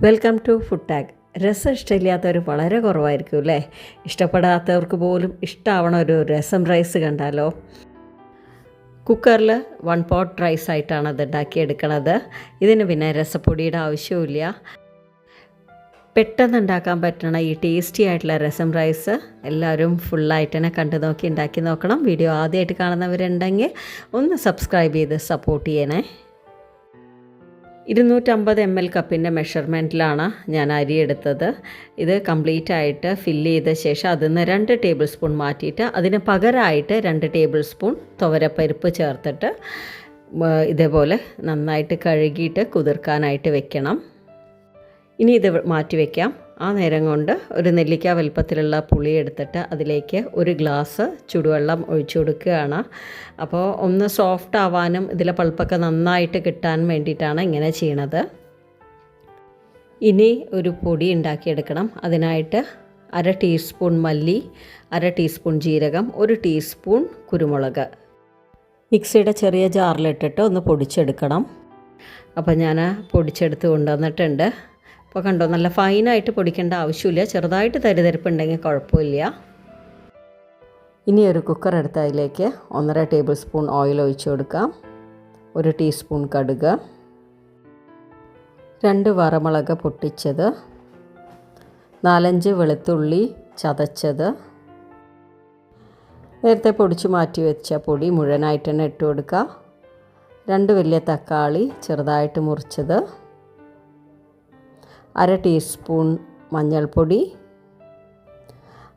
Welcome to food tag രസം ഇഷ്ടമില്ലാത്തവർ വളരെ കുറവായിരിക്കും അല്ലേ? ഇഷ്ടപ്പെടാത്തവർക്ക് പോലും ഇഷ്ടമാവണ ഒരു രസം റൈസ് കണ്ടാലോ? കുക്കറിൽ വൺ പോട്ട് റൈസ് ആയിട്ടാണ് അത് ഉണ്ടാക്കിയെടുക്കണത്. ഇതിന് പിന്നെ രസപ്പൊടിയുടെ ആവശ്യമില്ല പെട്ടെന്ന് ഉണ്ടാക്കാൻ പറ്റണ ഈ ടേസ്റ്റി ആയിട്ടുള്ള രസം റൈസ് എല്ലാവരും ഫുള്ളായിട്ട് തന്നെ കണ്ടു നോക്കി ഉണ്ടാക്കി നോക്കണം. വീഡിയോ ആദ്യമായിട്ട് കാണുന്നവരുണ്ടെങ്കിൽ ഒന്ന് സബ്സ്ക്രൈബ് ചെയ്ത് സപ്പോർട്ട് ചെയ്യണേ. ഇരുന്നൂറ്റമ്പത് എം എൽ കപ്പിന്റെ മെഷർമെന്റിലാണ് ഞാൻ അരി എടുത്തത്. ഇത് കംപ്ലീറ്റ് ആയിട്ട് ഫില്ല് ചെയ്ത ശേഷം അതിൽ നിന്ന് രണ്ട് ടേബിൾ സ്പൂൺ മാറ്റിയിട്ട് അതിന് പകരമായിട്ട് രണ്ട് ടേബിൾ സ്പൂൺ തുവരപ്പരിപ്പ് ചേർത്തിട്ട് ഇതേപോലെ നന്നായിട്ട് കഴുകിയിട്ട് കുതിർക്കാനായിട്ട് വെക്കണം. ഇനി ഇത് മാറ്റി വയ്ക്കാം ആ നേരം കൊണ്ട് ഒരു നെല്ലിക്ക വലുപ്പത്തിലുള്ള പുളി എടുത്തിട്ട് അതിലേക്ക് ഒരു ഗ്ലാസ് ചുടുവെള്ളം ഒഴിച്ചു കൊടുക്കുകയാണ്. അപ്പോൾ ഒന്ന് സോഫ്റ്റ് ആവാനും ഇതിലെ പൾപ്പൊക്കെ നന്നായിട്ട് കിട്ടാൻ വേണ്ടിയിട്ടാണ് ഇങ്ങനെ ചെയ്യണത്. ഇനി ഒരു പൊടി ഉണ്ടാക്കിയെടുക്കണം. അതിനായിട്ട് അര ടീസ്പൂൺ മല്ലി അര ടീസ്പൂൺ ജീരകം ഒരു ടീസ്പൂൺ കുരുമുളക്. മിക്സിയുടെ ചെറിയ ജാറിലിട്ടിട്ട് ഒന്ന് പൊടിച്ചെടുക്കണം. അപ്പോൾ ഞാൻ പൊടിച്ചെടുത്ത് കൊണ്ടുവന്നിട്ടുണ്ട്. അപ്പോൾ കണ്ടോ നല്ല ഫൈനായിട്ട് പൊടിക്കേണ്ട ആവശ്യമില്ല. ചെറുതായിട്ട് തരിതരിപ്പുണ്ടെങ്കിൽ കുഴപ്പമില്ല. ഇനി ഒരു കുക്കർ എടുത്ത് അതിലേക്ക് ഒന്നര ടേബിൾ സ്പൂൺ ഓയിൽ ഒഴിച്ചു കൊടുക്കാം. ഒരു ടീസ്പൂൺ കടുക്. രണ്ട് വറമുളക് പൊട്ടിച്ചത്. നാലഞ്ച് വെളുത്തുള്ളി ചതച്ചത്. നേരത്തെ പൊടിച്ച് മാറ്റി വെച്ച പൊടി മുഴുവനായിട്ട് തന്നെ ഇട്ട് കൊടുക്കുക രണ്ട് വലിയ തക്കാളി ചെറുതായിട്ട് മുറിച്ചത്. അര ടീസ്പൂൺ മഞ്ഞൾപ്പൊടി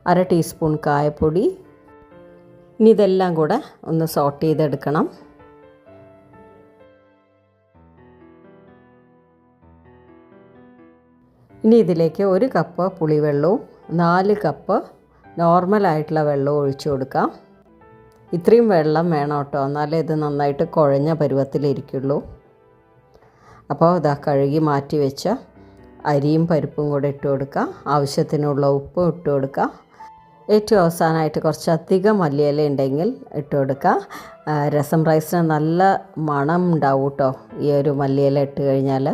അര ടീസ്പൂൺ കായപ്പൊടി. ഇനി ഇതെല്ലാം കൂടെ ഒന്ന് സോട്ട് ചെയ്തെടുക്കണം. ഇനി ഇതിലേക്ക് ഒരു കപ്പ് പുളിവെള്ളവും നാല് കപ്പ് നോർമലായിട്ടുള്ള വെള്ളവും ഒഴിച്ചു കൊടുക്കാം. ഇത്രയും വെള്ളം വേണം കേട്ടോ. എന്നാലേ ഇത് നന്നായിട്ട് കുഴഞ്ഞ പരുവത്തിലിരിക്കുള്ളൂ. അപ്പോൾ ഇതാ കഴുകി മാറ്റി വെച്ച അരിയും പരിപ്പും കൂടെ ഇട്ട് കൊടുക്കുക. ആവശ്യത്തിനുള്ള ഉപ്പും ഇട്ട് കൊടുക്കുക. ഏറ്റവും അവസാനമായിട്ട് കുറച്ചധികം മല്ലിയില ഉണ്ടെങ്കിൽ ഇട്ട് കൊടുക്കുക. രസം റൈസിന് നല്ല മണം ഉണ്ടാവും കേട്ടോ ഈ ഒരു മല്ലിയില ഇട്ട് കഴിഞ്ഞാൽ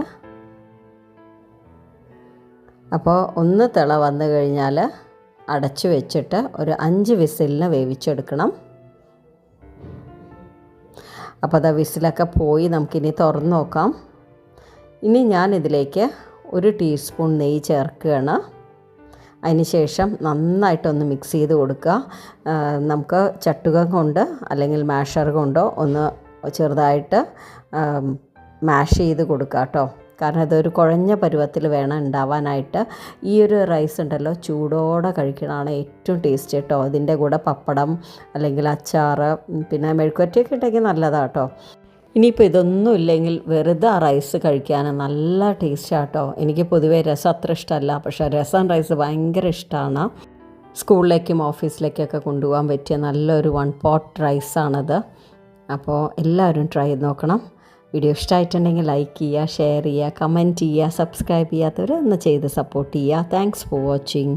അപ്പോൾ ഒന്ന് തിള വന്നു കഴിഞ്ഞാൽ അടച്ചു വെച്ചിട്ട് ഒരു അഞ്ച് വിസിലിന് വേവിച്ചെടുക്കണം. അപ്പോൾ അത് വിസിലൊക്കെ പോയി നമുക്കിനി തുറന്നു നോക്കാം. ഇനി ഞാൻ ഇതിലേക്ക് ഒരു ടീസ്പൂൺ നെയ്യ് ചേർക്കുകയാണ്. അതിനുശേഷം നന്നായിട്ടൊന്ന് മിക്സ് ചെയ്ത് കൊടുക്കുക. നമുക്ക് ചട്ടുകം കൊണ്ട് അല്ലെങ്കിൽ മാഷർ കൊണ്ടോ ഒന്ന് ചെറുതായിട്ട് മാഷ് ചെയ്ത് കൊടുക്കുക കേട്ടോ. കാരണം ഇതൊരു കുഴഞ്ഞ പരുവത്തിൽ വേണം ഉണ്ടാവാനായിട്ട്. ഈ ഒരു റൈസ് ഉണ്ടല്ലോ ചൂടോടെ കഴിക്കണതാണ് ഏറ്റവും ടേസ്റ്റ് കേട്ടോ. അതിന്റെ കൂടെ പപ്പടം അല്ലെങ്കിൽ അച്ചാറ് പിന്നെ മെഴുക്കുവറ്റിയൊക്കെ ഉണ്ടെങ്കിൽ നല്ലതാണ് കേട്ടോ. ഇനിയിപ്പോൾ ഇതൊന്നും ഇല്ലെങ്കിൽ വെറുതെ ആ റൈസ് കഴിക്കാൻ നല്ല ടേസ്റ്റാണ് കേട്ടോ എനിക്ക് പൊതുവേ രസം അത്ര ഇഷ്ടമല്ല. പക്ഷേ രസം റൈസ് ഭയങ്കര ഇഷ്ടമാണ് സ്കൂളിലേക്കും ഓഫീസിലേക്കൊക്കെ കൊണ്ടുപോകാൻ പറ്റിയ നല്ലൊരു വൺ പോട്ട് റൈസാണത് അപ്പോൾ എല്ലാവരും ട്രൈ ചെയ്ത് നോക്കണം. വീഡിയോ ഇഷ്ടമായിട്ടുണ്ടെങ്കിൽ ലൈക്ക് ചെയ്യുക ഷെയർ ചെയ്യുക കമന്റ് ചെയ്യുക സബ്സ്ക്രൈബ് ചെയ്യാത്തവർ ഒന്ന് ചെയ്ത് സപ്പോർട്ട് ചെയ്യുക. Thanks for watching